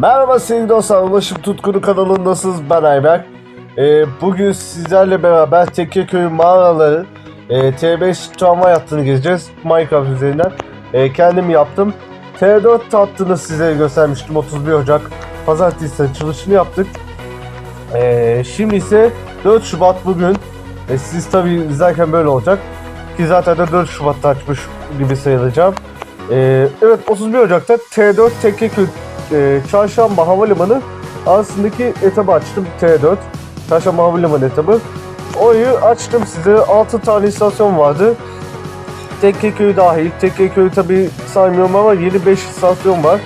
Merhaba sevgili dostlar, Ulaşım Tutkunu kanalındasınız ben Ayberk. Ee, bugün sizlerle beraber Tekkeköy mağaraları e, T5 tramvay hattını gezeceğiz Minecraft üzerinden. E, kendim yaptım. T4 hattını size göstermiştim 31 Ocak Pazartesi açılışını yaptık. E, şimdi ise 4 Şubat bugün. E, siz tabi izlerken böyle olacak. Ki zaten de 4 Şubat'ta açmış gibi sayılacağım. E, evet 31 Ocak'ta T4 Tekkeköy e, Çarşamba Havalimanı arasındaki etabı açtım T4. Çarşamba Havalimanı etabı. Orayı açtım size. 6 tane istasyon vardı. Tekkeköy dahil. Tekkeköy tabi saymıyorum ama yeni 5 istasyon var.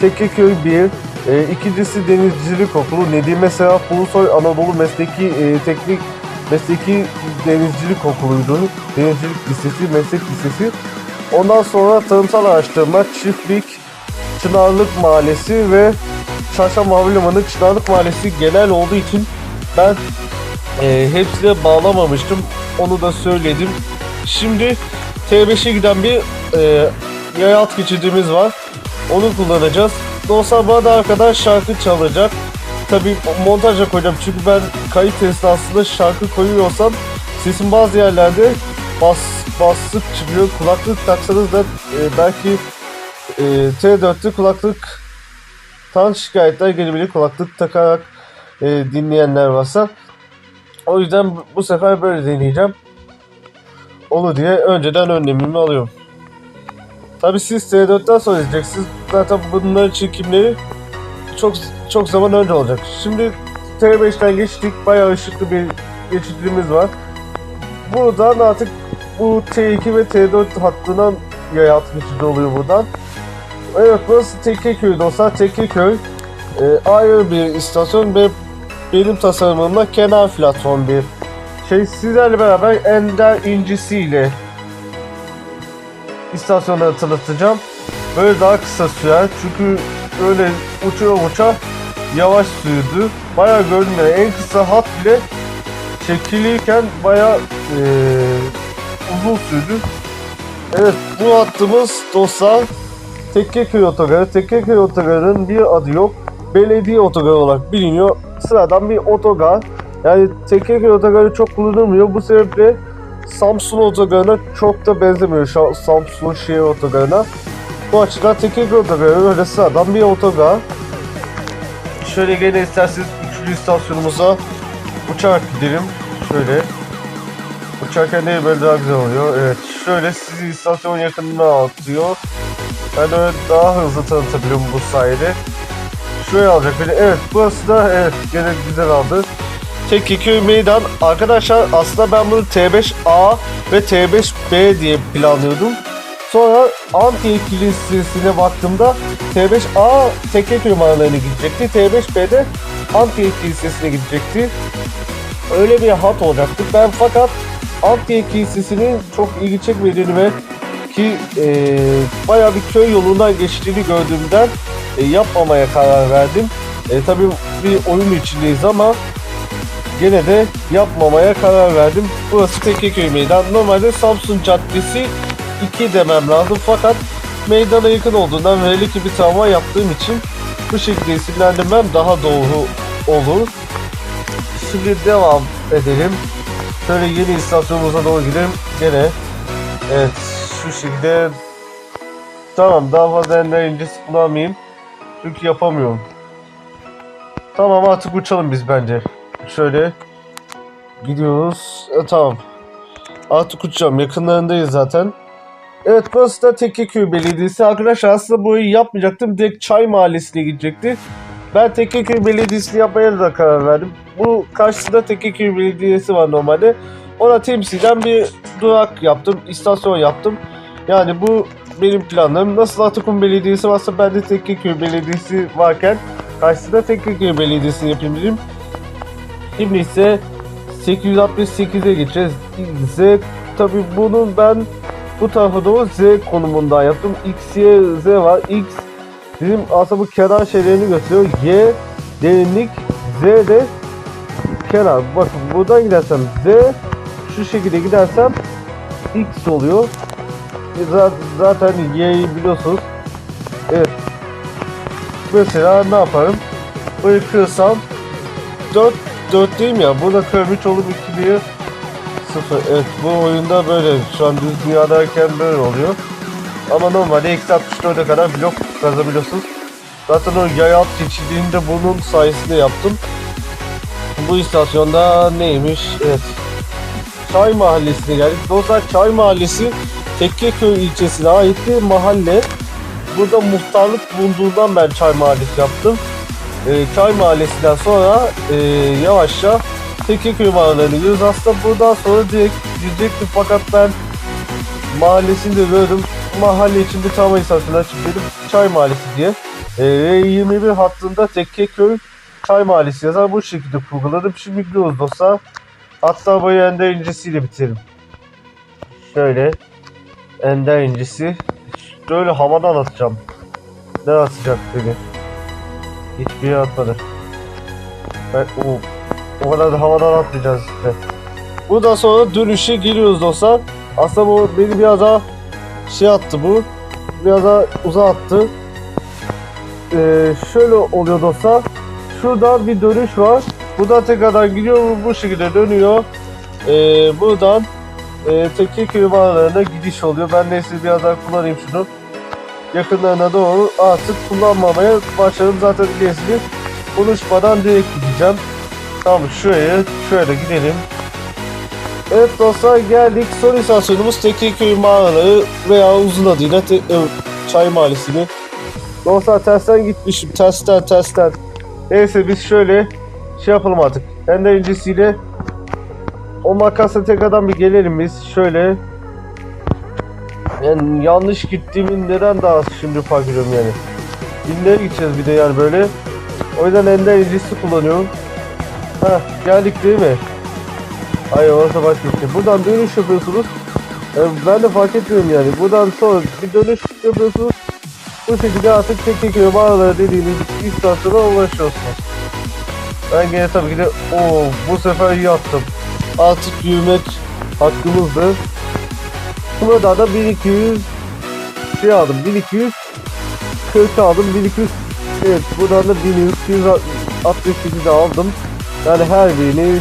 Tekkeköy 1. E, ikincisi Denizcilik Okulu. Nedime Serap Ulusoy Anadolu Mesleki e, Teknik Mesleki Denizcilik Okulu'ydu. Denizcilik Lisesi, Meslek Lisesi. Ondan sonra tarımsal araştırma, çiftlik, Çınarlık Mahallesi ve Çarşamba Havalimanı Çınarlık Mahallesi genel olduğu için ben e, hepsine bağlamamıştım. Onu da söyledim. Şimdi T5'e giden bir e, yay alt geçidimiz var. Onu kullanacağız. Dostlar bu arada arkadan şarkı çalacak. Tabi montaja koyacağım çünkü ben kayıt esnasında şarkı koyuyorsam sesin bazı yerlerde bas, basık çıkıyor. Kulaklık taksanız da e, belki e, T4'lü kulaklıktan şikayetler gelebilir. Kulaklık takarak e, dinleyenler varsa. O yüzden bu- sefer böyle deneyeceğim. Olur diye önceden önlemimi alıyorum. Tabi siz T4'ten sonra izleyeceksiniz. Zaten bunların çekimleri çok çok zaman önce olacak. Şimdi T5'ten geçtik. Bayağı ışıklı bir geçitimiz var. Buradan artık bu T2 ve T4 hattından yay alt geçidi oluyor buradan. Evet burası Tekkeköy dostlar. Tekkeköy e, ayrı bir istasyon ve benim tasarımımla kenar platform bir şey. Sizlerle beraber Ender incisiyle istasyonları tanıtacağım. Böyle daha kısa sürer çünkü öyle uçuyor uça yavaş sürdü. Bayağı gördüm yani en kısa hat bile çekilirken bayağı e, uzun sürdü. Evet bu hattımız dostlar Tekkeköy Otogarı. Tekkeköy Otogarı'nın bir adı yok. Belediye otogarı olarak biliniyor. Sıradan bir otogar. Yani Tekkeköy Otogarı çok kullanılmıyor. Bu sebeple Samsun Otogarı'na çok da benzemiyor. Şu Samsun şehir otogarına. Bu açıdan Tekkeköy Otogarı öyle sıradan bir otogar. Şöyle gene isterseniz üçlü istasyonumuza uçarak gidelim. Şöyle. Uçarken de böyle daha güzel oluyor. Evet. Şöyle sizi istasyon yakınına atıyor. Ben öyle daha hızlı tanıtabiliyorum bu sayede. Şuraya alacak beni. Evet burası da evet gene güzel aldı. Tekkeköy Meydan. Arkadaşlar aslında ben bunu T5A ve T5B diye planlıyordum. Sonra Anti Kilisesi'ne baktığımda T5A Tekkeköy mağaralarına gidecekti. T5B'de Anti Kilisesi'ne gidecekti. Öyle bir hat olacaktı. Ben fakat Anti Kilisesi'nin çok ilgi çekmediğini ve ki e, bayağı bir köy yolundan geçtiğini gördüğümden e, yapmamaya karar verdim. E, tabii bir oyun içindeyiz ama gene de yapmamaya karar verdim. Burası Tekkeköy Meydan. Normalde Samsun Caddesi 2 demem lazım fakat meydana yakın olduğundan ve ki bir travma yaptığım için bu şekilde isimlendirmem daha doğru olur. Şimdi devam edelim. Şöyle yeni istasyonumuza doğru gidelim. Gene evet şu şekilde tamam daha fazla ender incisi kullanmayayım. Çünkü yapamıyorum. Tamam artık uçalım biz bence. Şöyle gidiyoruz. E, tamam. Artık uçacağım. Yakınlarındayız zaten. Evet burası da Tekkeköy Belediyesi. Arkadaşlar aslında burayı yapmayacaktım. Direkt Çay Mahallesi'ne gidecekti. Ben Tekkeköy Belediyesi'ni yapmaya da karar verdim. Bu karşısında Tekkeköy Belediyesi var normalde. Ona temsilen bir durak yaptım. istasyon yaptım. Yani bu benim planlarım. Nasıl Atakum Belediyesi varsa ben de Tekkeköy Belediyesi varken karşısında Tekkeköy Belediyesi'ni yapayım dedim. Şimdi ise 868'e geçeceğiz. Z tabi bunun ben bu tarafa doğru Z konumundan yaptım. X, Y, Z var. X bizim aslında bu kenar şeylerini gösteriyor. Y derinlik, Z de kenar. Bakın buradan gidersem Z şu şekilde gidersem X oluyor. Za- Zaten Y'yi biliyorsunuz. Evet. mesela ne yaparım? Burayı kırsam 4 4 değil mi ya? Burada kırmış olup 2 1 0. Evet bu oyunda böyle. Şu an düz dünyadayken böyle oluyor. Ama normalde eksi 64'e kadar blok kazabiliyorsunuz. Zaten o yay alt geçildiğinde bunun sayesinde yaptım. Bu istasyonda neymiş? Evet. Çay Mahallesi'ne geldik. Dostlar Çay Mahallesi Tekkeköy ilçesine ait bir mahalle. Burada muhtarlık bulunduğundan ben Çay Mahallesi yaptım. Ee, Çay Mahallesi'nden sonra e, yavaşça Tekkeköy mahallelerine gidiyoruz. Aslında buradan sonra direkt gidecektim fakat ben mahallesini de gördüm. Mahalle içinde tramvay istasyonu açıp dedim Çay Mahallesi diye. Ee, 21 hattında Tekkeköy Çay Mahallesi yazar. Bu şekilde kurguladım. Şimdi gidiyoruz dostlar. Hatta bu ender incisiyle bitirelim. Şöyle. Ender incisi. Böyle havadan atacağım. Ne atacak beni? Hiçbir yere atmadı. Ben, o, o kadar da havadan atlayacağız işte. Buradan sonra dönüşe giriyoruz dostlar. Aslında bu beni biraz daha şey attı bu. Biraz daha uzağa attı. Ee, şöyle oluyor dostlar. Şuradan bir dönüş var. Buradan tekrardan gidiyor bu şekilde dönüyor. Ee, buradan e, Tekkeköy mağaralarına gidiş oluyor. Ben neyse biraz daha kullanayım şunu. Yakınlarına doğru artık kullanmamaya başladım. Zaten ilerisini konuşmadan direkt gideceğim. Tamam şuraya şöyle gidelim. Evet dostlar geldik. Son istasyonumuz Tekkeköy mağaraları veya uzun adıyla Te- e, Çay Mahallesi'ni. Dostlar tersten gitmişim. Tersten tersten. Neyse biz şöyle şey yapalım artık. Ender incisiyle o makasla tekrardan bir gelelim biz. Şöyle yani yanlış gittiğimin neden daha şimdi fark ediyorum yani. İllere gideceğiz bir de yani böyle. O yüzden ender incisi kullanıyorum. Heh geldik değil mi? Hayır orası başka bir şey. Buradan dönüş yapıyorsunuz. Ee, ben de fark etmiyorum yani. Buradan sonra bir dönüş yapıyorsunuz. Bu şekilde artık tek tek mağaralara dediğimiz istasyona ulaşıyorsunuz. Ben gene tabii ki de o bu sefer iyi attım. Artık yürümek hakkımızdı. Burada da 1200 şey aldım. 1200 40 aldım. 1200 evet buradan da 1268 aldım. Yani her birini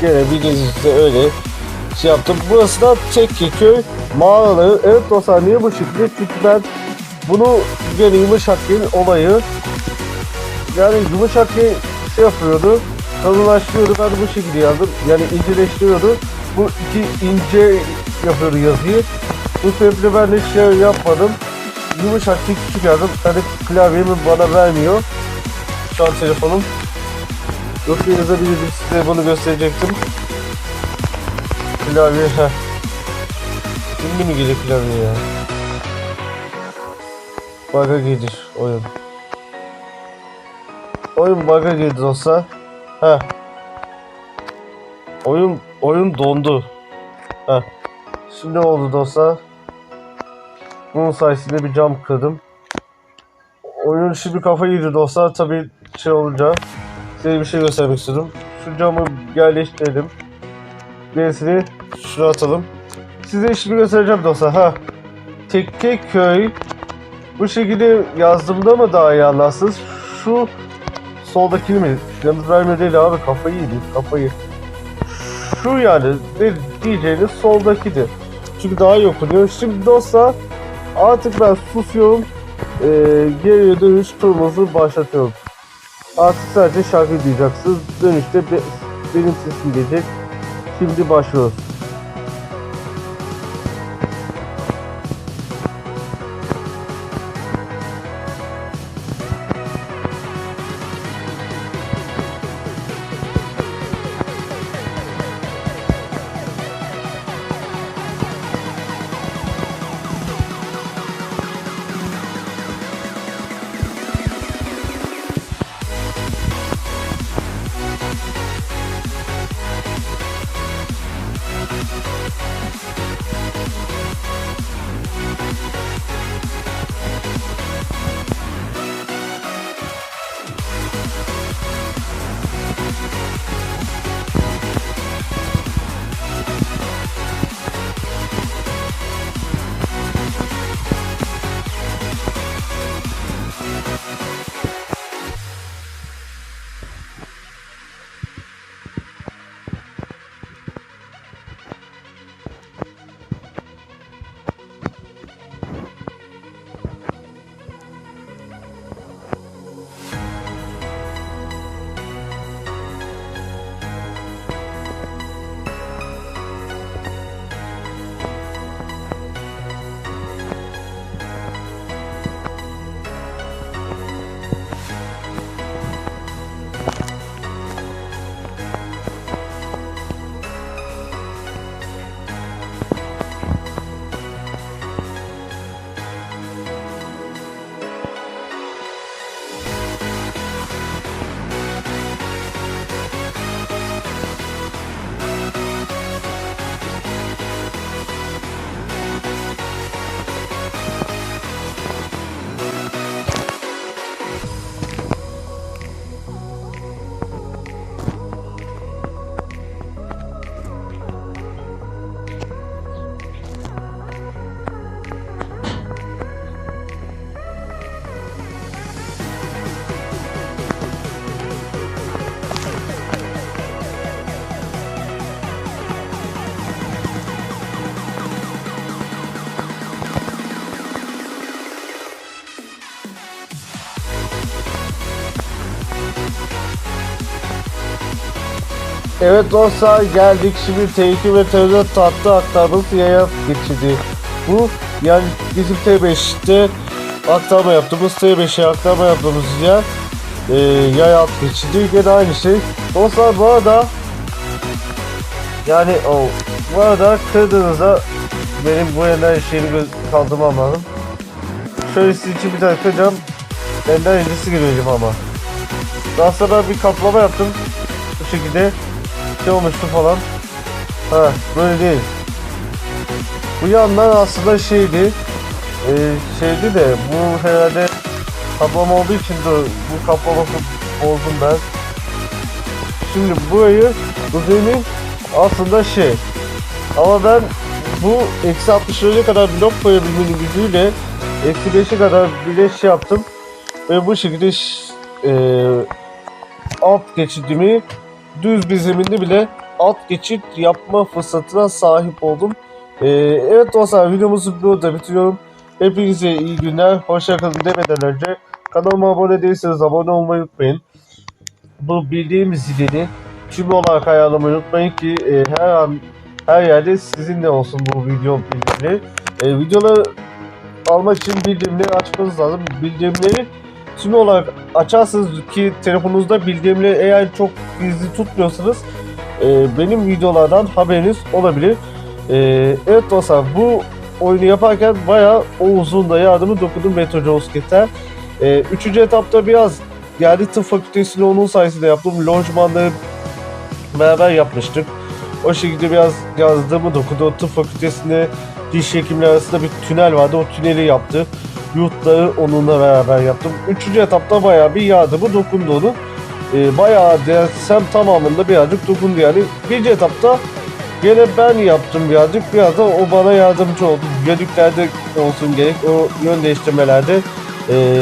gene bildiğiniz üzere öyle şey yaptım. Burası da Tekkeköy mağaraları. Evet dostlar niye bu şekilde? Çünkü ben bunu gene yumuşakken olayı yani yumuşakken şey yapıyordu kalınlaştırıyordu ben bu şekilde yazdım. Yani inceleştiriyordu. Bu iki ince yapıyordu yazıyı. Bu sebeple ben de şey yapmadım. Yumuşakken küçük yazdım. Hani klavyemi bana vermiyor? Şu an telefonum. Yoksa yazabilirdim size bunu gösterecektim. Klavye heh Şimdi mi gelir klavye ya? Bug'a gelir oyun. Oyun bug'a girdi dostlar. Ha. Oyun oyun dondu. Ha. Şimdi oldu dostlar. Bunun sayesinde bir cam kırdım. Oyun şimdi kafayı yedi dostlar. Tabi şey olunca size bir şey göstermek istedim. Şu camı yerleştirelim. Gerisini şuna atalım. Size şimdi göstereceğim dostlar. Ha. Tekkeköy bu şekilde yazdığımda mı daha iyi anlarsınız? Şu soldakini mi? Yanıt verme değil abi kafayı yedi kafayı. Şu yani diyeceğiniz soldakidir. Çünkü daha iyi okunuyor. Şimdi dostlar artık ben susuyorum. Ee, geriye dönüş turumuzu başlatıyorum. Artık sadece şarkı duyacaksınız. Dönüşte be- benim sesim gelecek. Şimdi başlıyoruz. Evet dostlar geldik şimdi T2 ve T4 tatlı aktarması yaya geçidi. Bu yani bizim T5'te aktarma yaptığımız T5'e aktarma yaptığımız yer e, yaya alt geçidi gene aynı şey. Dostlar bu arada yani o bu arada kırdığınızda benim bu yerden şeyini kaldırmam lazım. Şöyle sizin için bir tane kıracağım. Benden öncesi göreceğim ama. Daha sonra bir kaplama yaptım. Bu şekilde şey olmuştu falan. Ha böyle değil. Bu yandan aslında şeydi. E, şeydi de bu herhalde kaplama olduğu için de bu kaplaması bozdum ben. Şimdi burayı bu zemin aslında şey. Ama ben bu eksi 60'lara kadar blok koyabilmenin gücüyle eksi 5'e kadar bile şey yaptım. Ve bu şekilde e, alt geçidimi düz bir zeminde bile alt geçit yapma fırsatına sahip oldum. E, evet dostlar videomuzu burada bitiriyorum. Hepinize iyi günler. Hoşçakalın demeden önce kanalıma abone değilseniz abone olmayı unutmayın. Bu bildiğim zilini tüm olarak ayarlamayı unutmayın ki e, her an her yerde sizinle olsun bu video bildirimleri. E, videoları almak için bildirimleri açmanız lazım. Bildirimleri tüm olarak açarsınız ki telefonunuzda bildirimleri eğer çok gizli tutmuyorsanız e, benim videolardan haberiniz olabilir. E, evet dostlar bu oyunu yaparken bayağı o uzun da yardımı dokundum Metro Josket'e. E, üçüncü etapta biraz yani tıp fakültesini onun sayesinde yaptım. Lojmanları beraber yapmıştık. O şekilde biraz yazdığımı dokudu. O tıp fakültesinde diş hekimleri arasında bir tünel vardı. O tüneli yaptı. Yurtları onunla beraber yaptım. Üçüncü etapta bayağı bir yardımı dokundu onun. Ee, bayağı desem tamamında birazcık dokundu yani. Birinci etapta gene ben yaptım birazcık. Biraz da o bana yardımcı oldu. Yönlüklerde olsun gerek. O yön değiştirmelerde ee,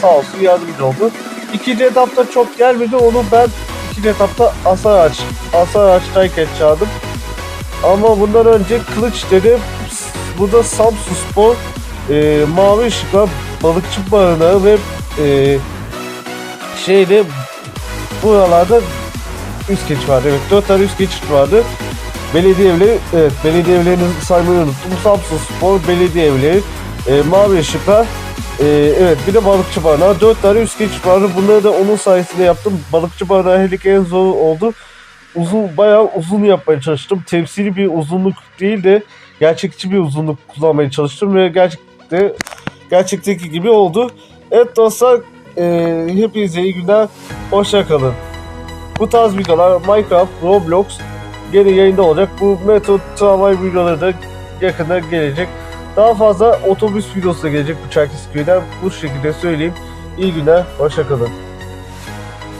sağ olsun yardımcı oldu. İkinci etapta çok gelmedi. Onu ben ikinci etapta Asar Ağaç, Asar Ağaç'tayken çağırdım. Ama bundan önce Kılıç dedim. Burada Samsun Spor, e, Mavi Işıklar, Balıkçı Barınağı ve e, şeyde buralarda üst geçit vardı. Evet 4 tane üst geçit vardı. Belediye evleri, evet belediye evlerini saymayı unuttum. Samsun Spor, belediye evleri, e, Mavi Işıklar, ee, evet bir de balıkçı barınağı. Dört tane üst geçit vardı. Bunları da onun sayesinde yaptım. Balıkçı barınağı helik en zor oldu. Uzun bayağı uzun yapmaya çalıştım. Temsili bir uzunluk değil de gerçekçi bir uzunluk kullanmaya çalıştım ve gerçekte gerçekteki gibi oldu. Evet dostlar e, hepinize iyi günler. Hoşça kalın. Bu tarz videolar Minecraft, Roblox gene yayında olacak. Bu Metro tramvay videoları da yakında gelecek. Daha fazla otobüs videosu da gelecek bu Çerkezköy'den. Bu şekilde söyleyeyim. İyi günler, hoşçakalın.